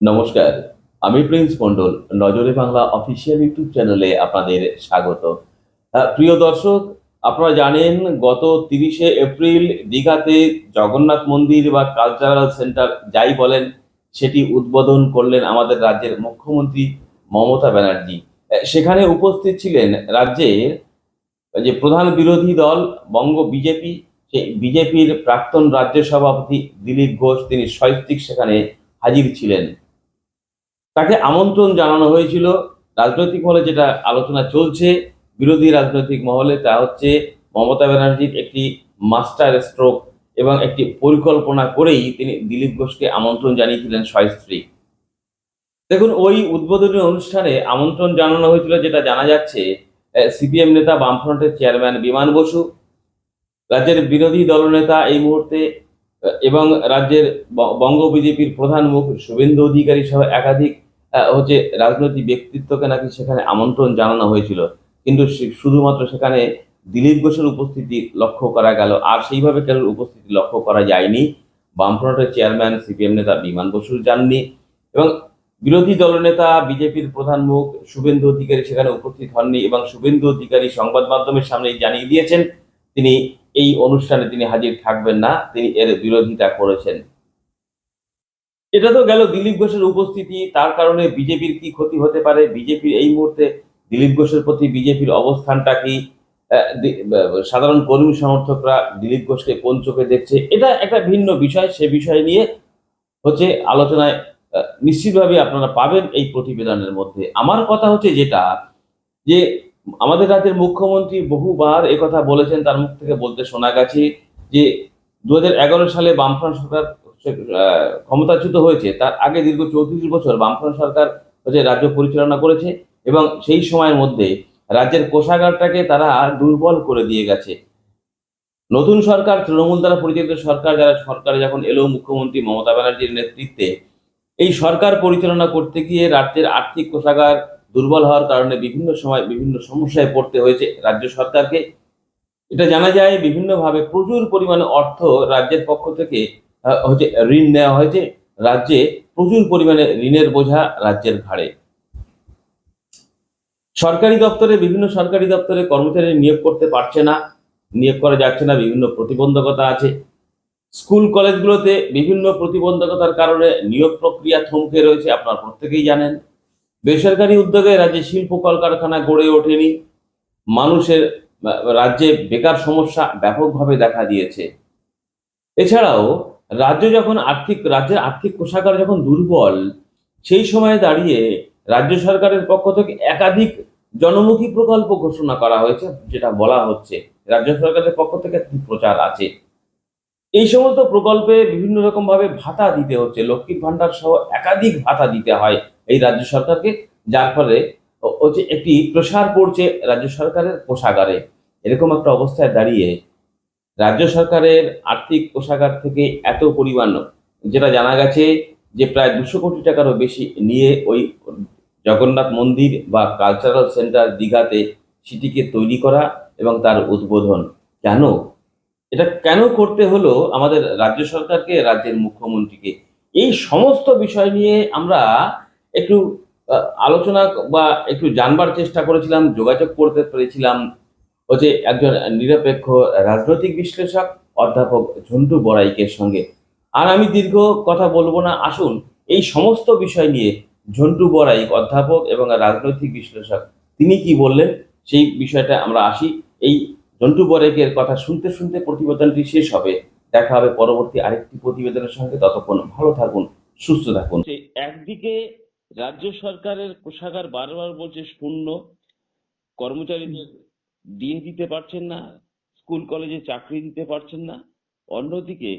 নমস্কার, আমি প্রিন্স মন্ডল নজরে বাংলা অফিসিয়াল ইউটিউব চ্যানেলে আপনাদের স্বাগত। প্রিয় দর্শক, আপনারা জানেন, গত তিরিশে এপ্রিল দীঘাতে জগন্নাথ মন্দির বা কালচারাল সেন্টার যাই বলেন, সেটি উদ্বোধন করলেন আমাদের রাজ্যের মুখ্যমন্ত্রী মমতা ব্যানার্জি। সেখানে উপস্থিত ছিলেন রাজ্যের যে প্রধান বিরোধী দল, বঙ্গ বিজেপি, সেই বিজেপির প্রাক্তন রাজ্য সভাপতি দিলীপ ঘোষ, তিনি সৈত্রিক সেখানে হাজির ছিলেন। তাকে আমন্ত্রণ জানানো হয়েছিল। রাজনৈতিক মহলে যেটা আলোচনা চলছে, বিরোধী রাজনৈতিক মহলে, তা হচ্ছে মমতা ব্যানার্জির একটি মাস্টার স্ট্রোক এবং একটি পরিকল্পনা করেই তিনি দিলীপ ঘোষকে আমন্ত্রণ জানিয়েছিলেন স্বস্ত্রী দেখুন, ওই উদ্বোধনী অনুষ্ঠানে আমন্ত্রণ জানানো হয়েছিল যেটা জানা যাচ্ছে সিপিএম নেতা, বামফ্রন্টের চেয়ারম্যান বিমান বসু, রাজ্যের বিরোধী দলনেতা এই মুহূর্তে এবং রাজ্যের বঙ্গ বিজেপির প্রধান মুখ শুভেন্দু অধিকারী সহ একাধিক হচ্ছে রাজনৈতিক ব্যক্তিত্বকে নাকি সেখানে আমন্ত্রণ জানানো হয়েছিল। কিন্তু শুধুমাত্র সেখানে দিলীপ ঘোষের উপস্থিতি লক্ষ্য করা গেল, আর সেইভাবে কারোর উপস্থিতি লক্ষ্য করা যায়নি? বামফ্রন্টের চেয়ারম্যান, সিপিএম নেতা বিমান বসু যাননি এবং বিরোধী দলনেতা বিজেপির প্রধান মুখ শুভেন্দু অধিকারী সেখানে উপস্থিত হননি, এবং শুভেন্দু অধিকারী সংবাদ মাধ্যমের সামনেই জানিয়ে দিয়েছেন, তিনি এই অনুষ্ঠানে তিনি হাজির থাকবেন না, তিনি এর বিরোধিতা করেছেন। এটা তো গেল দিলীপ ঘোষের উপস্থিতি, তার কারণে বিজেপির কি ক্ষতি হতে পারে? বিজেপির এই মুহূর্তে দিলীপ ঘোষের প্রতি বিজেপির অবস্থানটা কি? সাধারণ কর্মী সমর্থকরা দিলীপ ঘোষকে কোন চোখে দেখছে? এটা একটা ভিন্ন বিষয়, সে বিষয় নিয়ে হচ্ছে আলোচনায় নিশ্চিতভাবে আপনারা পাবেন এই প্রতিবেদনের মধ্যে। আমার কথা হচ্ছে যেটা, যে আমাদের রাজ্যের মুখ্যমন্ত্রী বহুবার একথা বলেছেন, তার মুখ থেকে বলতে শোনা গেছে যে দু হাজার এগারো সালে বামফ্রন্ট সরকার আহ, ক্ষমতাচ্যুত হয়েছে তার আগে দীর্ঘ চৌত্রিশ বছর বামফ্রন্ট সরকার হচ্ছে রাজ্য পরিচালনা করেছে এবং সেই সময়ের মধ্যে রাজ্যের কোষাগারটাকে তারা দুর্বল করে দিয়ে গেছে। নতুন সরকার তৃণমূল দ্বারা পরিচালিত সরকার যারা সরকারে যখন এলো মুখ্যমন্ত্রী মমতা ব্যানার্জির নেতৃত্বে এই সরকার পরিচালনা করতে গিয়ে রাজ্যের আর্থিক কোষাগার দুর্বল হওয়ার কারণে বিভিন্ন সময় বিভিন্ন সমস্যায় পড়তে হয়েছে রাজ্য সরকারকে। এটা জানা যায় বিভিন্নভাবে প্রচুর পরিমাণে অর্থ রাজ্যের পক্ষ থেকে হচ্ছে ঋণ নেওয়া হয়েছে। রাজ্যে প্রচুর পরিমাণে ঋণের বোঝা রাজ্যের ঘাড়ে। সরকারি দপ্তরে, বিভিন্ন সরকারি দপ্তরে কর্মচারী নিয়োগ করতে পারছে না, নিয়োগ করা যাচ্ছে না, বিভিন্ন প্রতিবন্ধকতা আছে। স্কুল কলেজগুলোতে বিভিন্ন প্রতিবন্ধকতার কারণে নিয়োগ প্রক্রিয়া থমকে রয়েছে, আপনারা প্রত্যেকেই জানেন। বেসরকারি উদ্যোগে রাজ্যে শিল্প কলকারখানা গড়ে ওঠেনি। মানুষের রাজ্যে বেকার সমস্যা ব্যাপকভাবে দেখা দিয়েছে। এছাড়াও রাজ্য যখন আর্থিক, রাজ্যের আর্থিক কোষাগার যখন দুর্বল, সেই সময়ে দাঁড়িয়ে রাজ্য সরকারের পক্ষ থেকে একাধিক জনমুখী প্রকল্প ঘোষণা করা হয়েছে, যেটা বলা হচ্ছে। রাজ্য সরকারের পক্ষ থেকে প্রচার আছে। এই সমস্ত প্রকল্পে বিভিন্ন রকম ভাবে ভাতা দিতে হচ্ছে। লক্ষ্মীর ভান্ডার সহ একাধিক ভাতা দিতে হয় এই রাজ্য সরকারকে, যার ফলে হচ্ছে একটি প্রসার পড়ছে রাজ্য সরকারের কোষাগারে। এরকম একটা অবস্থায় দাঁড়িয়ে রাজ্য সরকারের আর্থিক কোষাগার থেকে এত পরিমাণ যেটা জানা গেছে যে প্রায় দুশো কোটি টাকারও বেশি নিয়ে ওই জগন্নাথ মন্দির বা কালচারাল সেন্টার দীঘাতে সেটিকে তৈরি করা এবং তার উদ্বোধন। কেন? এটা কেন করতে হলো আমাদের রাজ্য সরকারকে, রাজ্যের মুখ্যমন্ত্রীকে? এই সমস্ত বিষয় নিয়ে আমরা একটু আলোচনা বা একটু জানবার চেষ্টা করেছিলাম, যোগাযোগ করতে পেরেছিলাম হচ্ছে একজন নিরপেক্ষ রাজনৈতিক বিশ্লেষক অধ্যাপক ঝন্টু বড়াইকের সঙ্গে। আর আমি দীর্ঘ কথা বলব না, আসুন এই সমস্ত বিষয় নিয়ে ঝন্টু বড়াইক অধ্যাপক এবং রাজনৈতিক বিশ্লেষক, তিনি কি বললেন সেই বিষয়টা আমরা আসি। এই ঝন্টু বড়াইকের কথা শুনতে শুনতে প্রতিবেদনটি শেষ হবে। দেখা হবে পরবর্তী আরেকটি প্রতিবেদনের সঙ্গে। ততক্ষণ ভালো থাকুন, সুস্থ থাকুন। একদিকে রাজ্য সরকারের কোষাগার বারবার বলছে শূন্য, কর্মচারীদের দিন দিতে পারছেন না, স্কুল, কলেজে চাকরি দিতে পারছেন না। অন্যদিকে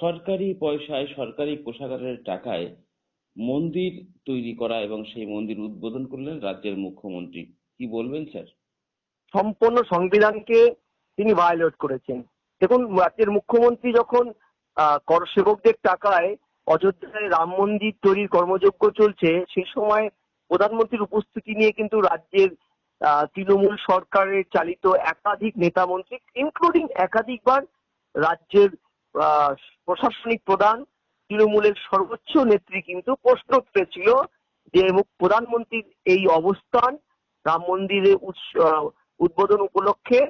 সরকারি পয়সায় সরকারি কোষাগারের টাকায় মন্দির তৈরি করা এবং সেই মন্দির উদ্বোধন করলেন রাজ্যের মুখ্যমন্ত্রী। কি বলবেন, স্যার? সম্পূর্ণ সংবিধানকে তিনি ভায়োলেট করেছেন। দেখুন, রাজ্যের মুখ্যমন্ত্রী যখন কর সেবকদের টাকায় অযোধ্যায় রাম মন্দির তৈরির কর্মযজ্ঞ চলছে, সেই সময় প্রধানমন্ত্রীর উপস্থিতি নিয়ে কিন্তু রাজ্যের তৃণমূল সরকারের চালিত একাধিক নেতা মন্ত্রী ইনক্লুডিং একাধিকবার রাজ্যের প্রশাসনিক প্রধান, তৃণমূলের সর্বোচ্চ নেত্রী কিন্তু প্রশ্ন তুলেছিল যে প্রধানমন্ত্রীর এই অবস্থান রাম মন্দিরের উদ্বোধন উপলক্ষে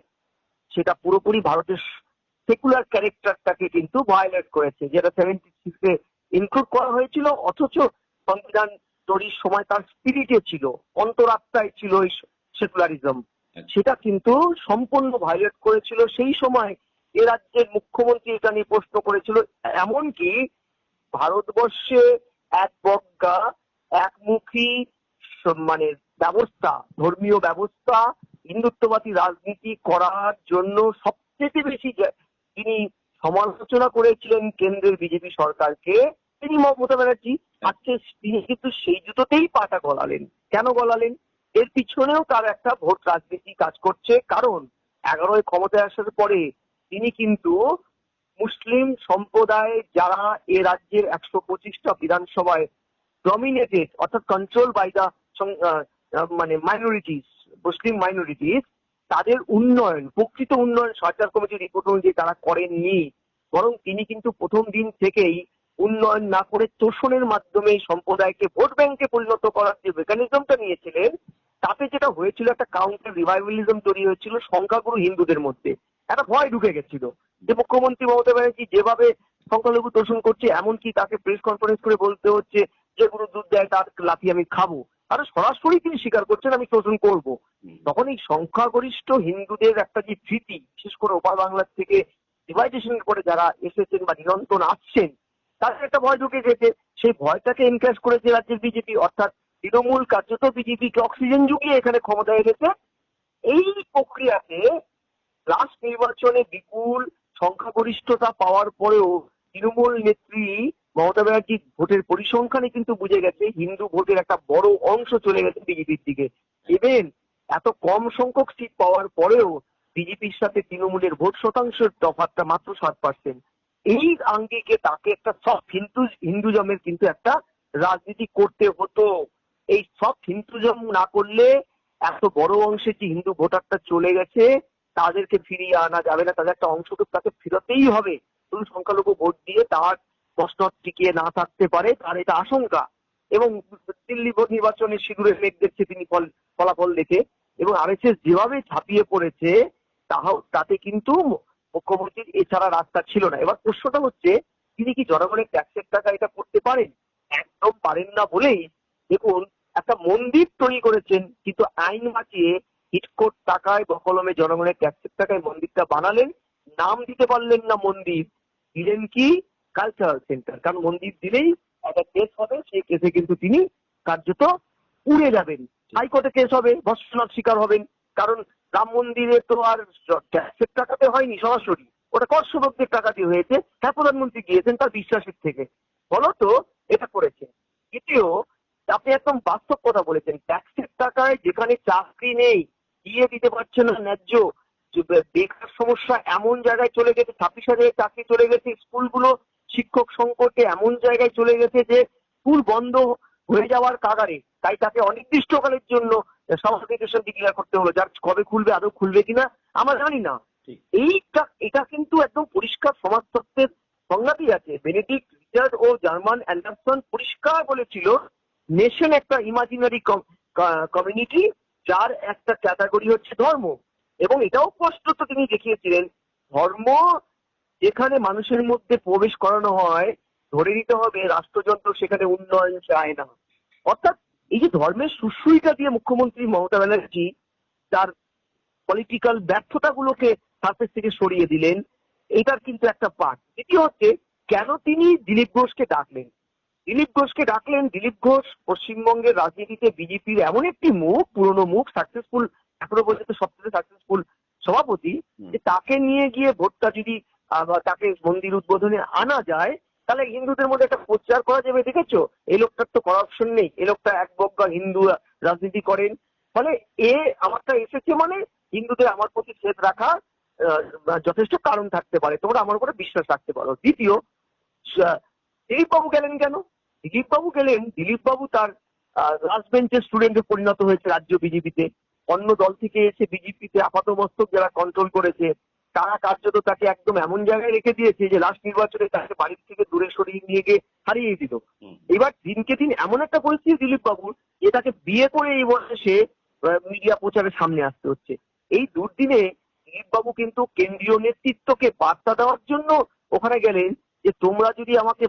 সেটা পুরোপুরি ভারতের সেকুলার ক্যারেক্টারটাকে কিন্তু ভায়োলেট করেছে, যেটা সেভেন্টি সিক্সে ইনক্লুড করা হয়েছিল, অথচ সংবিধান তৈরির সময় তার স্পিরিটে ছিল, অন্তরাত্মায় ছিল এই সেকুলারিজম। সেটা কিন্তু সম্পূর্ণ ভায়োলেট করেছিল সেই সময় এ রাজ্যের মুখ্যমন্ত্রী এটা নিয়ে প্রশ্ন করেছিল। এমনকি ভারতবর্ষে এক বজ্ঞা একমুখী মানে ব্যবস্থা ধর্মীয় ব্যবস্থা হিন্দুত্ববাদী রাজনীতি করার জন্য সবচেয়ে বেশি তিনি সমালোচনা করেছিলেন কেন্দ্রের বিজেপি সরকারকে তিনি মমতা ব্যানার্জি। আজকে তিনি কিন্তু সেই জুতোতেই পাটা গলালেন। কেন গলালেন? এর পিছনেও তার একটা ভোট রাজনীতি কাজ করছে। কারণ এগারোয় ক্ষমতায় আসার পরে তিনি কিন্তু মুসলিম সম্প্রদায় যারা এ রাজ্যের একশো পঁচিশটা বিধানসভায় ডমিনেটেড অর্থাৎ কন্ট্রোল বাই দা মানে মাইনরিটিস মুসলিম মাইনরিটিস তাদের উন্নয়ন, প্রকৃত উন্নয়ন সরকার কমিটির রিপোর্ট অনুযায়ী তারা করেননি। বরং তিনি কিন্তু প্রথম দিন থেকেই উন্নয়ন না করে তোষণের মাধ্যমে সম্প্রদায়কে ভোট ব্যাংকে পরিণত করার যে মেকানিজমটা নিয়েছিলেন তাতে যেটা হয়েছিল, একটা কাউন্টার রিভাইভালিজম তৈরি হয়েছিল সংখ্যাগুরু হিন্দুদের মধ্যে। একটা ভয় ঢুকে গেছিল যে মুখ্যমন্ত্রী মমতা ব্যানার্জি যেভাবে সংখ্যালঘু তোষণ করছে, এমনকি তাকে প্রেস কনফারেন্স করে বলতে হচ্ছে যে, গুরু দুধ দেয়, তার লাথি আমি খাব। আর সরাসরি তিনি স্বীকার করছেন, আমি শোষণ করব। তখন এই সংখ্যাগরিষ্ঠ হিন্দুদের একটা যে ভীতি, বিশেষ করে ওপার বাংলার থেকে ডিভাইডেশনের করে যারা এসেছেন বা নিরন্তর আসছেন, তাদের একটা ভয় ঢুকে গেছে। সেই ভয়টাকে এনক্যাশ করেছে রাজ্যের বিজেপি অর্থাৎ তৃণমূল কার্যত বিজেপিকে অক্সিজেন জুগিয়ে এখানে ক্ষমতায় এনেছে এই প্রক্রিয়াতে লাস্ট নির্বাচনে বিপুল সংখ্যাগরিষ্ঠতা পাওয়ার পরেও তৃণমূল নেত্রী মমতা ব্যানার্জি ভোটের পরিসংখ্যানে কিন্তু বুঝে গেছে, হিন্দু ভোটের একটা বড় অংশ চলে গেছে বিজেপির দিকে। ইভেন এত কম সংখ্যক সিট পাওয়ার পরেও বিজেপির সাথে তৃণমূলের ভোট শতাংশের তফাতটা মাত্র সাত পার্সেন্ট এই আঙ্গিকে তাকে একটা সব হিন্দু হিন্দুজমের কিন্তু একটা রাজনীতি করতে হতো। এই সব হিন্দুজম না করলে এত বড় অংশের যে হিন্দু ভোটারটা চলে গেছে, তাদেরকে ফিরিয়ে আনা যাবে না। তাদের একটা অংশ তো তাকে ফেরতেই হবে। শুধু সংখ্যালঘু ভোট দিয়ে তার প্রশ্ন টিকিয়ে না থাকতে পারে, তার এটা আশঙ্কা। এবং দিল্লি নির্বাচনে সিঁদুরের মেঘ দেখছে তিনি ফলাফল দেখে। এবং আরএসএস যেভাবে ঝাঁপিয়ে পড়েছে তাহাও তাতে কিন্তু মুখ্যমন্ত্রীর এছাড়া রাস্তা ছিল না। এবার প্রশ্নটা হচ্ছে, তিনি কি জনগণের ট্যাক্সের টাকা এটা করতে পারেন? একদম পারেন না বলেই দেখুন একটা মন্দির তৈরি করেছেন, কিন্তু আইন বাঁচিয়ে হিটকোট টাকায় বকলমে জনগণের ট্যাক্সের টাকায় মন্দিরটা বানালেন, নাম দিতে পারলেন না মন্দির। দিলেন কি? কালচারাল সেন্টার কারণ মন্দির দিলেই একটা কেস হবে, সেই কেসে কিন্তু তিনি কার্যত উড়ে যাবেন। হাইকোর্টে কেস হবে ভর্সনার শিকার হবেন, কারণ রাম মন্দিরে তো আর ট্যাক্সের টাকাতে হয়নি সরাসরি। ওটা কর টাকা দিয়ে হয়েছে হ্যাঁ প্রধানমন্ত্রী গিয়েছেন তার বিশ্বাসের থেকে। ফলত এটা করেছেন দ্বিতীয় আপনি একদম বাস্তব কথা বলেছেন। ট্যাক্সের টাকায় যেখানে চাকরি নেই দিয়ে দিতে পারছে না ন্যায্য। বেকার সমস্যা এমন জায়গায় চলে গেছে ছাব্বিশ হাজারের চাকরি চলে গেছে স্কুলগুলো শিক্ষক সংকটে এমন জায়গায় চলে গেছে যে স্কুল বন্ধ হয়ে যাওয়ার কাগারে। তাই তাকে অনির্দিষ্টকালের জন্য সামার ভ্যাকেশন ডিক্লেয়ার করতে হলো। যার কবে খুলবে আদৌ খুলবে কিনা আমরা জানি না। এইটা এটা কিন্তু একদম পরিষ্কার সমাজতত্ত্বের সংজ্ঞাতেই আছে। বেনেডিক্ট রিচার্ড ও জার্মান অ্যান্ডারসন পরিষ্কার বলেছিল নেশন একটা ইমাজিনারি কমিউনিটি যার একটা ক্যাটাগরি হচ্ছে ধর্ম। এবং এটাও স্পষ্টত তিনি দেখিয়েছিলেন, ধর্ম যেখানে মানুষের মধ্যে প্রবেশ করানো হয়, ধরে নিতে হবে রাষ্ট্রযন্ত্র সেখানে উন্নয়ন চায় না। অর্থাৎ এই যে ধর্মের সুশ্রুইটা দিয়ে মুখ্যমন্ত্রী মমতা ব্যানার্জি তার পলিটিক্যাল ব্যর্থতাগুলোকে সার্ফেস থেকে সরিয়ে দিলেন, এটার কিন্তু একটা পার্ট দ্বিতীয় হচ্ছে, কেন তিনি দিলীপ ঘোষকে ডাকলেন? দিলীপ ঘোষকে ডাকলেন। দিলীপ ঘোষ পশ্চিমবঙ্গের রাজনীতিতে বিজেপির এমন একটি মুখ পুরনো মুখ সাকসেসফুল এখনও পর্যন্ত সবচেয়ে সাকসেসফুল সভাপতি যে তাকে নিয়ে গিয়ে ভোটটা যদি তাকে মন্দির উদ্বোধনে আনা যায় তাহলে হিন্দুদের মধ্যে একটা প্রচার করা যাবে দেখেছ? এই লোকটার তো করাপশন নেই। এই লোকটা এক বজ্ঞা হিন্দু রাজনীতি করেন। ফলে এ আমারটা এসেছে মানে হিন্দুদের আমার প্রতি সেদ রাখা যথেষ্ট কারণ থাকতে পারে। তোমরা আমার উপরে বিশ্বাস রাখতে পারো। দ্বিতীয় দিলীপ বাবু গেলেন কেন? দিলীপ বাবু গেলেন দিলীপ বাবু তার লাস্ট বেঞ্চের স্টুডেন্টে পরিণত হয়েছে রাজ্য বিজেপিতে। অন্য দল থেকে এসে বিজেপিতে আপাতমস্তক যারা কন্ট্রোল করেছে তারা কার্যত তাকে একদম এমন জায়গায় রেখে দিয়েছে যে লাস্ট নির্বাচনে তাকে বাড়ির থেকে দূরে সরিয়ে নিয়ে গিয়ে হারিয়ে দিল। এবার দিনকে দিন এমন একটা পরিস্থিতি দিলীপ বাবুর যে তাকে বিয়ে করে এই বয়সে মিডিয়া প্রচারের সামনে আসতে হচ্ছে। এই দুর্দিনে দিলীপ বাবু কিন্তু কেন্দ্রীয় নেতৃত্বকে বার্তা দেওয়ার জন্য ওখানে গেলেন। যে তোমরা যদি আমাকে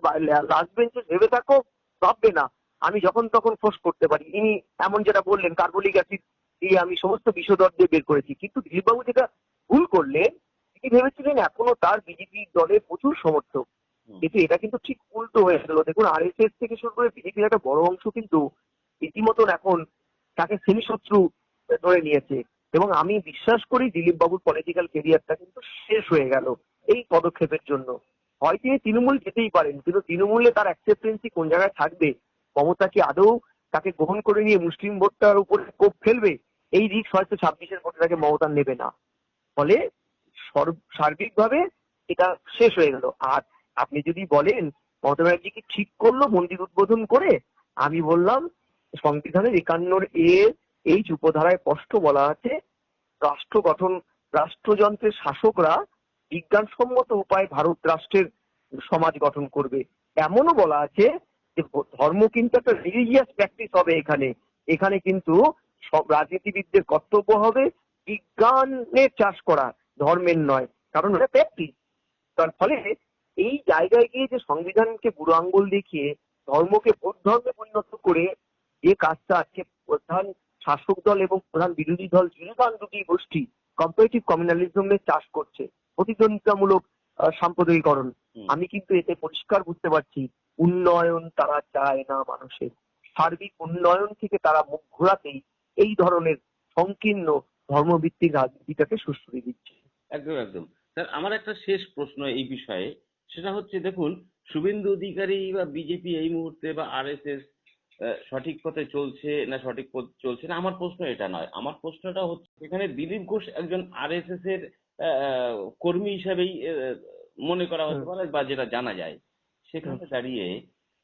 লাস্ট বেঞ্চে ভেবে থাকো ভাববে না। আমি যখন তখন ফোর্স করতে পারি। ইনি এমন যেটা বললেন কার্বলিক অ্যাসিড দিয়ে আমি সমস্ত বিষদর দিয়ে বের করেছি। কিন্তু দিলীপবাবু যেটা ভুল করলেন তিনি ভেবেছিলেন এখনও তার বিজেপি দলের প্রচুর সমর্থক। কিন্তু এটা কিন্তু ঠিক উল্টো হয়ে গেল। দেখুন আর এস এস থেকে শুরু করে বিজেপির একটা বড় অংশ কিন্তু রীতিমতন এখন তাকে শত্রু ধরে নিয়েছে। এবং আমি বিশ্বাস করি দিলীপ বাবুর পলিটিক্যাল কেরিয়ারটা কিন্তু শেষ হয়ে গেল এই পদক্ষেপের জন্য। হয় তিনি তৃণমূল যেতেই পারেন, কিন্তু তৃণমূলে তার অ্যাকসেপ্টেন্সি কোন জায়গায় থাকবে? মমতা কি আদৌ তাকে গ্রহণ করে নিয়ে মুসলিম ভোটটার উপরে কোপ ফেলবে? এই রিক্স হয়তো ছাব্বিশের ভোটে তাকে মমতা নেবে না। ফলে সার্বিকভাবে এটা শেষ হয়ে গেল। আর আপনি যদি বলেন, মমতা ব্যানার্জি কি ঠিক করল মন্দির উদ্বোধন করে? আমি বললাম, সংবিধানের একান্নর এ এই উপধারায় স্পষ্ট বলা আছে, রাষ্ট্র গঠন, রাষ্ট্রযন্ত্রের শাসকরা বিজ্ঞানসম্মত উপায়ে ভারত রাষ্ট্রের সমাজ গঠন করবে। এমনও বলা আছে যে ধর্ম কিন্তু একটা রিলিজিয়াস প্র্যাকটিস হবে এখানে। এখানে কিন্তু সব রাজনীতিবিদদের কর্তব্য হবে বিজ্ঞানের চাষ করা, ধর্মের নয়। কারণ এটা প্র্যাকটিস তার ফলে এই জায়গায় গিয়ে যে সংবিধানকে বুড়ো আঙ্গুল দেখিয়ে ধর্মকে ভোট ধর্মে পরিণত করে যে কাজটা আজকে প্রধান শাসক দল এবং প্রধান বিরোধী দল দুটি গোষ্ঠী কম্পারেটিভ কমিউনালিজমের চাষ করছে প্রতিদ্বন্দ্বিতামূলক সাম্প্রদায়িকরণ। আমি কিন্তু এতে পরিষ্কার বুঝতে পারছি উন্নয়ন তারা চায় না মানুষের। সার্বিক উন্নয়ন থেকে তারা মুখ ঘোরাতেই এই ধরনের সংকীর্ণ ধর্মভিত্তিক রাজনীতিটাকে সুশ্রী দিচ্ছে। একদম একদম। স্যার আমার একটা শেষ প্রশ্ন এই বিষয়ে। সেটা হচ্ছে দেখুন শুভেন্দু অধিকারী বা বিজেপি এই মুহূর্তে বা আরএসএস সঠিক পথে চলছে না সঠিক পথ চলছে না আমার প্রশ্ন এটা নয়। আমার প্রশ্নটা হচ্ছে এখানে দিলীপ ঘোষ একজন আরএসএস এর কর্মী হিসাবেই মনে করা হতে পারে বা যেটা জানা যায়। সেখানে দাঁড়িয়ে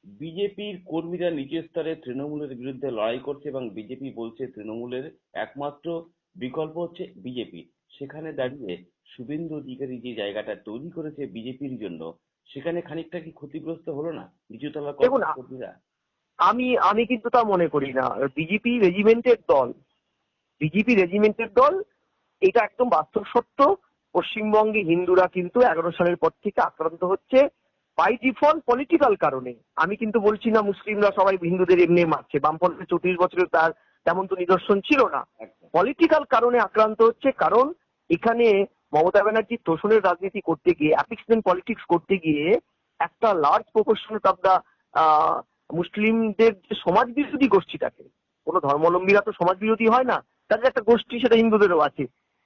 বিজেপির কর্মীরা নিচের স্তরে তৃণমূলের বিরুদ্ধে লড়াই করছে এবং বিজেপি বলছে তৃণমূলের একমাত্র বিকল্প হচ্ছে বিজেপি। সেখানে দাঁড়িয়ে শুভেন্দু অধিকারী যে জায়গাটা তৈরি করেছে বিজেপির জন্য সেখানে খানিকটা কি ক্ষতিগ্রস্ত হলো না নিচুতলা কর্মীরা? আমি আমি কিন্তু তা মনে করি না। বিজেপি রেজিমেন্টের দল বিজেপি রেজিমেন্টের দল এটা একদম বাস্তব সত্য। পশ্চিমবঙ্গে হিন্দুরা কিন্তু এগারো সালের পর থেকে আক্রান্ত হচ্ছে বাই ডিফল্ট পলিটিক্যাল কারণে। আমি কিন্তু বলছি না মুসলিমরা সবাই হিন্দুদের এমনি মারছে বামপন্থের চৌত্রিশ বছরের তার তেমন তো নিদর্শন ছিল না। পলিটিক্যাল কারণে আক্রান্ত হচ্ছে কারণ এখানে মমতা ব্যানার্জি তোষণের রাজনীতি করতে গিয়ে অ্যাপিক্সমেন্ট পলিটিক্স করতে গিয়ে একটা লার্জ প্রপোর্শন অফ দ্য মুসলিমদের যে সমাজ বিরোধী গোষ্ঠীটাকে কোনো ধর্মাবলম্বীরা তো সমাজ বিরোধী হয় না তাদের একটা গোষ্ঠী সেটা হিন্দুদেরও আছে।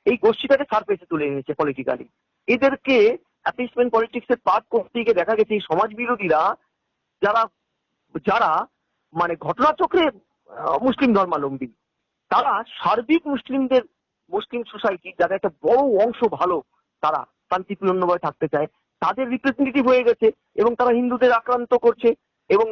এই গোষ্ঠীটাকে সারফেসে তুলে এনেছে পলিটিক্যালি এদেরকে অ্যাপিসমেন্ট পলিটিক্স এর পার্ট করতে গিয়ে দেখা গেছে এই সমাজ বিরোধীরা যারা যারা মানে ঘটনাচক্রে মুসলিম ধর্মাবলম্বী, তারা সার্বিক মুসলিমদের, মুসলিম সোসাইটি যাদের একটা বড় অংশ ভালো, তারা শান্তিপূর্ণভাবে থাকতে চায়, তাদের রিপ্রেজেন্টেটিভ হয়ে গেছে এবং তারা হিন্দুদের আক্রান্ত করছে এবং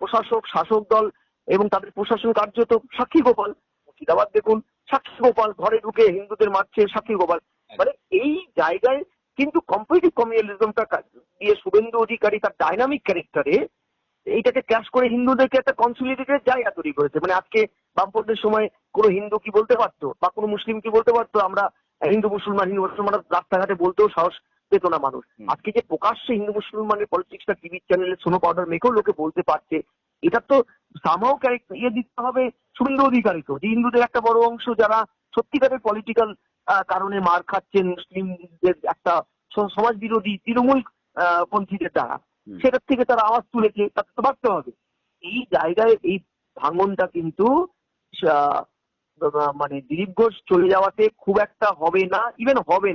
প্রশাসক, শাসক দল এবং তাদের প্রশাসন কার্যত সাক্ষী গোপাল। মুর্শিদাবাদ দেখুন সাক্ষী গোপাল ঘরে ঢুকে হিন্দুদের মারছে সাক্ষী গোপাল। মানে এই জায়গায় কিন্তু কম্পিটিভ কমিউনালিজমটা দিয়ে শুভেন্দু অধিকারী তার ডাইনামিক ক্যারেক্টারে এইটাকে ক্যাশ করে হিন্দুদেরকে একটা কনসুলিডেটেড জায়গা তৈরি করেছে। মানে আজকে বামপন্থের সময় কোনো হিন্দু কি বলতে পারতো বা কোনো মুসলিম কি বলতে পারতো? আমরা হিন্দু মুসলমান হিন্দু মুসলমান রাস্তাঘাটে বলতেও সাহস পেত না মানুষ। আজকে যে প্রকাশ্যে হিন্দু মুসলমানের পলিটিক্সটা টিভি চ্যানেলে সোনো পাউডার মেখেও লোকে বলতে পারছে এটা তো সামাও ইয়ে দিতে হবে শুভেন্দু অধিকারীকে যে হিন্দুদের একটা বড় অংশ যারা সত্যিকারের পলিটিক্যাল কারণে মার খাচ্ছেন মুসলিমদের একটা সমাজ বিরোধী তৃণমূল পন্থীদের দ্বারা। সেটার থেকে তারা আওয়াজ তুলেছে তাতে তো বাড়তে হবে। এই জায়গায় এই ভাঙনটা কিন্তু মানে দিলীপ ঘোষ চলে যাওয়াতে খুব একটা হবে না ইভেন হবে না।